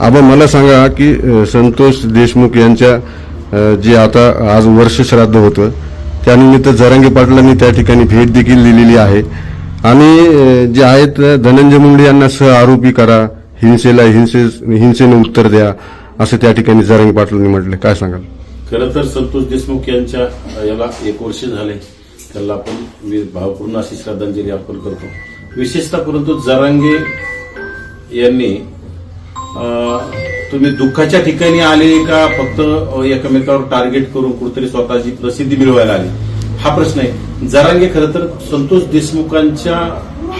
आबा मला सांगा की संतोष देशमुख यांच्या जे आता आज वर्ष श्राद्ध होतं त्यानिमित्त जरांगे पाटलांनी त्या ठिकाणी भेट देखील दिलेली आहे. आणि जे आहेत धनंजय मुंडे यांना सह आरोपी करा हिंसेला हिंसे हिंसेने उत्तर द्या असं त्या ठिकाणी जरांगे पाटलांनी म्हटलं. काय सांगाल? खरं तर संतोष देशमुख यांच्या याला एक वर्ष झाले. त्याला आपण मी भावपूर्ण अशी श्रद्धांजली अर्पण करतो. विशेषतः परंतु जरांगे यांनी तुम्ही दुःखाच्या ठिकाणी आले का? फक्त एकमेकावर टार्गेट करून कुठेतरी स्वतःची प्रसिद्धी मिळवायला आली? हा प्रश्न आहे. जरांगे खरं तर संतोष देशमुखांच्या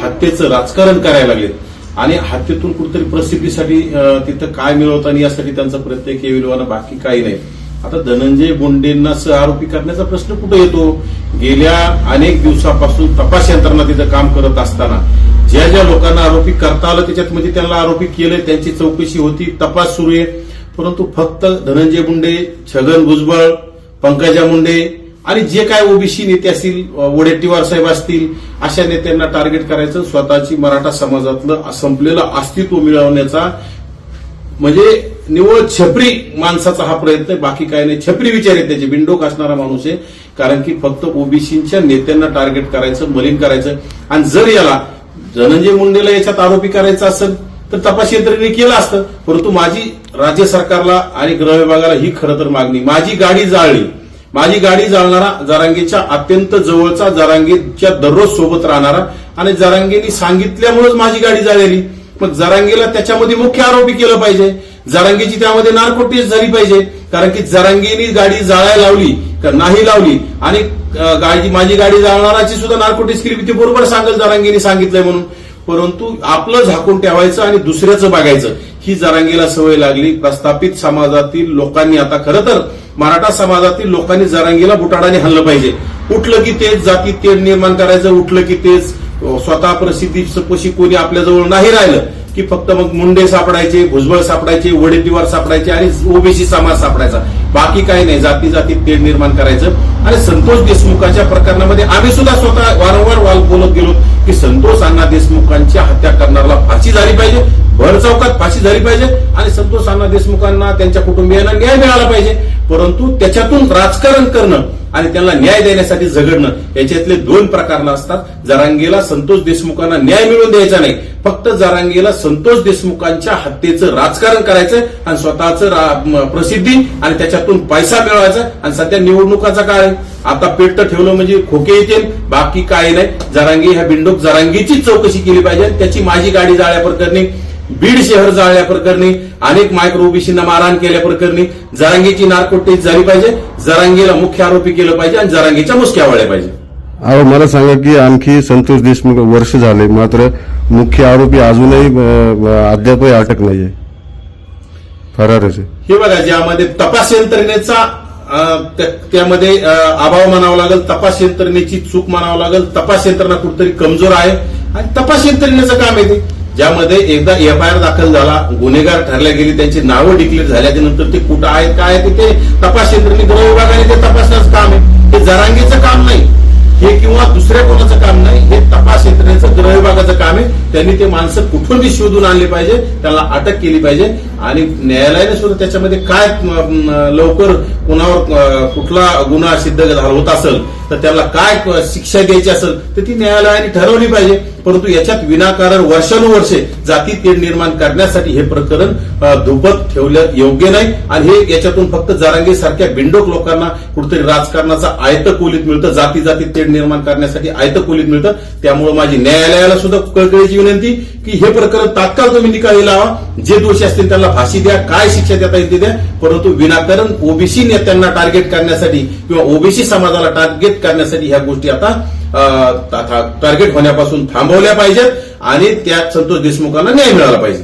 हत्येचं राजकारण करायला लागलेत. आणि हत्येतून कुठेतरी प्रसिद्धीसाठी तिथं काय मिळवतं आणि यासाठी त्यांचा प्रयत्न केविलवाना बाकी काही नाही. आता धनंजय मुंडेंना सह आरोपी करण्याचा प्रश्न कुठे येतो? गेल्या अनेक दिवसापासून तपास यंत्रणा तिथं काम करत असताना. ज्या ज्या लोकांना आरोपी करता आलं त्याच्यात म्हणजे त्यांना आरोपी केले त्यांची चौकशी होती तपास सुरू आहे. परंतु फक्त धनंजय मुंडे छगन भुजबळ पंकजा मुंडे आणि जे काय ओबीसी नेते असतील वडेट्टीवार साहेब असतील अशा नेत्यांना टार्गेट करायचं स्वतःची मराठा समाजातलं संपलेलं अस्तित्व मिळवण्याचा म्हणजे निव्वळ छपरी माणसाचा हा प्रयत्न बाकी काय नाही. छपरी विचार आहे त्याचे बिंडोक असणारा माणूस आहे. कारण की फक्त ओबीसीच्या नेत्यांना टार्गेट करायचं मलिन करायचं. आणि जर याला धनंजय मुंडेला याच्यात आरोपी करायचा असेल तर तपास यंत्रणेने केलं असतं. परंतु माझी राज्य सरकारला आणि गृह विभागाला ही खरं तर मागणी. माझी गाडी जाळली. माझी गाडी जाळणारा जारांगीच्या अत्यंत जवळचा जारांगीच्या दररोज सोबत राहणारा आणि जरांगेनी सांगितल्यामुळेच माझी गाडी जाळलेली मग जरांगीला त्याच्यामध्ये मुख्य आरोपी केलं पाहिजे. जारांगीची त्यामध्ये नार्को झाली पाहिजे. कारण की जारांगीनी गाडी जाळायला लावली का नाही लावली आणि गाडी माझी गाडी जाळणाराची सुद्धा नार्को केली ती बरोबर सांगेल जरांगेनी सांगितलंय म्हणून. परंतु आपलं झाकून ठेवायचं आणि दुसऱ्याचं बघायचं ही जरांगीला सवय लागली. प्रस्थापित समाजातील लोकांनी आता खरं तर मराठा समाजातील लोकांनी जरांगीला बुटाडाने हल्लं पाहिजे. उठलं की तेच जाती तेढ निर्माण करायचं उठलं की तेच स्वतः प्रसिद्धी पशी कोणी आपल्याजवळ नाही राहिलं. की फक्त मग मुंडे सापडायचे भुजबळ सापडायचे वडेतीवार सापडायचे आणि ओबीसी समाज सापडायचा. बाकी काही नाही जाती जाती तेढ निर्माण करायचं. आणि संतोष देशमुखाच्या प्रकरणामध्ये आम्ही सुद्धा स्वतः वारंवार वाल बोलत गेलो की संतोष अण्णा देशमुखांच्या हत्या करणाऱ्याला फाशी झाली पाहिजे भर चौकात फाशी झाली पाहिजे आणि संतोष अण्णा देशमुखांना त्यांच्या कुटुंबियांना न्याय मिळाला पाहिजे. परंतु त्याच्यातून राजकारण करणं आणि त्यांना न्याय देण्यासाठी झगडणं याच्यातले दोन प्रकार असतात जरांगेला संतोष देशमुखांना न्याय मिळवून द्यायचा नाही. फक्त जरांगेला संतोष देशमुखांच्या हत्येचं राजकारण करायचं आणि स्वतःचं प्रसिद्धी आणि त्याच्यातून पैसा मिळवायचा आणि सध्या निवडणुकाचा काळ आहे आता पेट ठेवलं म्हणजे खोके येतील बाकी काय नाही. जरांगी ह्या बिंडोक जरांगीची चौकशी केली पाहिजे त्याची माझी गाडी जाळ्या प्रकरणी बीड शहर जाळल्या प्रकरणी अनेक मायक्रो ओबीसींना मारहाण केल्या प्रकरणी जरांगीची नार्को टेस्ट झाली पाहिजे जरांगीला मुख्य आरोपी केलं पाहिजे आणि जरांगीच्या मुसक्या वळल्या पाहिजे. अहो मला सांगा की आणखी संतोष देशमुख वर्ष झाले मात्र मुख्य आरोपी अजूनही अद्यापही अटक नाहीये. फरारच आहे. हे बघा ज्यामध्ये तपास यंत्रणेचा त्यामध्ये अभाव म्हणावा लागेल तपास यंत्रणेची चूक म्हणावं लागेल तपास यंत्रणा कुठेतरी कमजोर आहे आणि तपास यंत्रणेचं काम आहे ते. ज्यामध्ये एकदा एफ आय आर दाखल झाला गुन्हेगार ठरल्या गेली त्यांची नावं डिक्लेअर झाल्याच्यानंतर ते कुठं आहेत काय आहे ते- ते तपास यंत्रणी गृह विभागाने ते तपासण्याचं काम आहे. हे जरांगीचं काम नाही. हे किंवा दुसऱ्या कोणाचं काम नाही. हे तपास यंत्रणेचं गृह विभागाचं करावे त्यांनी ते माणसं कुठूनही शोधून आणले पाहिजे त्याला अटक केली पाहिजे. आणि न्यायालयाने सुद्धा त्याच्यामध्ये काय लवकर कुणावर कुठला गुन्हा सिद्ध झाला होत असेल तर त्याला काय शिक्षा द्यायची असेल तर ती न्यायालयाने ठरवली पाहिजे. परंतु याच्यात विनाकारण वर्षानुवर्षे जाती तेढ निर्माण करण्यासाठी हे प्रकरण दुबत धुपत ठेवलं योग्य नाही. आणि हे याच्यातून फक्त जरांगे सारख्या बिंडोक लोकांना कुठेतरी राजकारणाचा आयत कोलीत मिळतं जाती जाती तेढ निर्माण करण्यासाठी आयत कोलीत मिळतं. त्यामुळे माझी न्यायालयाला सुद्धा कळकळीची विनंती की हे प्रकरण तात्काळ तुम्ही निकाली लावा. जे दोषी असतील त्यांना फाशी द्या काय शिक्षा देता येते द्या परंतु विनाकारण ओबीसी नेत्यांना टार्गेट करण्यासाठी किंवा ओबीसी समाजाला टार्गेट करण्यासाठी ह्या गोष्टी आता टार्गेट होण्यापासून थांबवल्या पाहिजेत आणि त्यात संतोष देशमुखांना न्याय मिळाला पाहिजे.